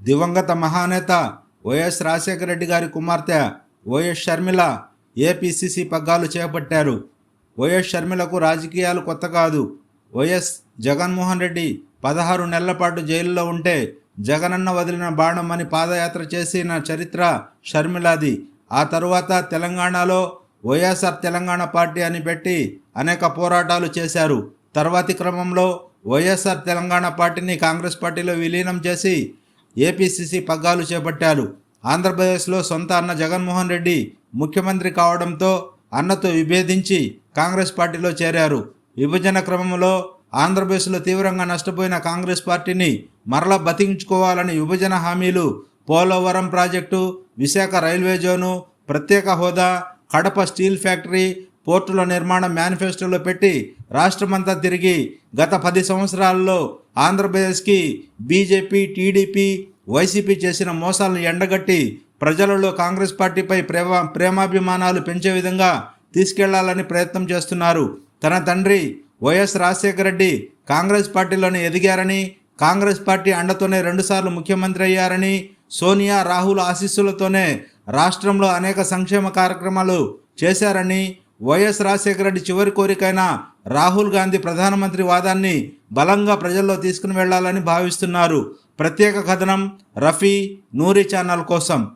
దివంగత మహానేత వైఎస్ రాజశేఖర రెడ్డి గారి కుమార్తె వైఎస్ షర్మిల ఏపీసీసీ పగ్గాలు చేపట్టారు. వైఎస్ షర్మిలకు రాజకీయాలు కొత్త కాదు. వైఎస్ జగన్మోహన్ రెడ్డి పదహారు నెలల పాటు జైలులో ఉంటే జగనన్న వదిలిన బాణం అని పాదయాత్ర చేసిన చరిత్ర షర్మిలాది. ఆ తరువాత తెలంగాణలో వైఎస్ఆర్ తెలంగాణ పార్టీ అని పెట్టి అనేక పోరాటాలు చేశారు. తర్వాతి క్రమంలో వైఎస్ఆర్ తెలంగాణ పార్టీని కాంగ్రెస్ పార్టీలో విలీనం చేసి ఏపీసీసీ పగ్గాలు చేపట్టారు. ఆంధ్రప్రదేశ్లో సొంత అన్న జగన్మోహన్ రెడ్డి ముఖ్యమంత్రి కావడంతో అన్నతో విభేదించి కాంగ్రెస్ పార్టీలో చేరారు. విభజన క్రమంలో ఆంధ్రప్రదేశ్లో తీవ్రంగా నష్టపోయిన కాంగ్రెస్ పార్టీని మరలా బతికించుకోవాలని విభజన హామీలు Polavaram project Visakha railway zone ప్రత్యేక హోదా కడప స్టీల్ ఫ్యాక్టరీ పోర్టుల నిర్మాణం మేనిఫెస్టోలో పెట్టి రాష్ట్రమంతా తిరిగి గత పది సంవత్సరాల్లో ఆంధ్రప్రదేశ్కి బీజేపీ టీడీపీ వైసీపీ చేసిన మోసాలను ఎండగట్టి ప్రజలలో కాంగ్రెస్ పార్టీపై ప్రేమ ప్రేమాభిమానాలు పెంచే విధంగా తీసుకెళ్ళాలని ప్రయత్నం చేస్తున్నారు. తన తండ్రి వైఎస్ రాజశేఖర రెడ్డి కాంగ్రెస్ పార్టీలోనే ఎదిగారని కాంగ్రెస్ పార్టీ అండతోనే రెండుసార్లు ముఖ్యమంత్రి అయ్యారని సోనియా రాహుల్ ఆశీస్సులతోనే రాష్ట్రంలో అనేక సంక్షేమ కార్యక్రమాలు చేశారని వైఎస్ రాజశేఖర రెడ్డి చివరి కోరికైన రాహుల్ గాంధీ ప్రధానమంత్రి వాదాన్ని బలంగా ప్రజల్లో తీసుకుని వెళ్ళాలని భావిస్తున్నారు. ప్రత్యేక కథనం రఫీ నూరి ఛానల్ కోసం.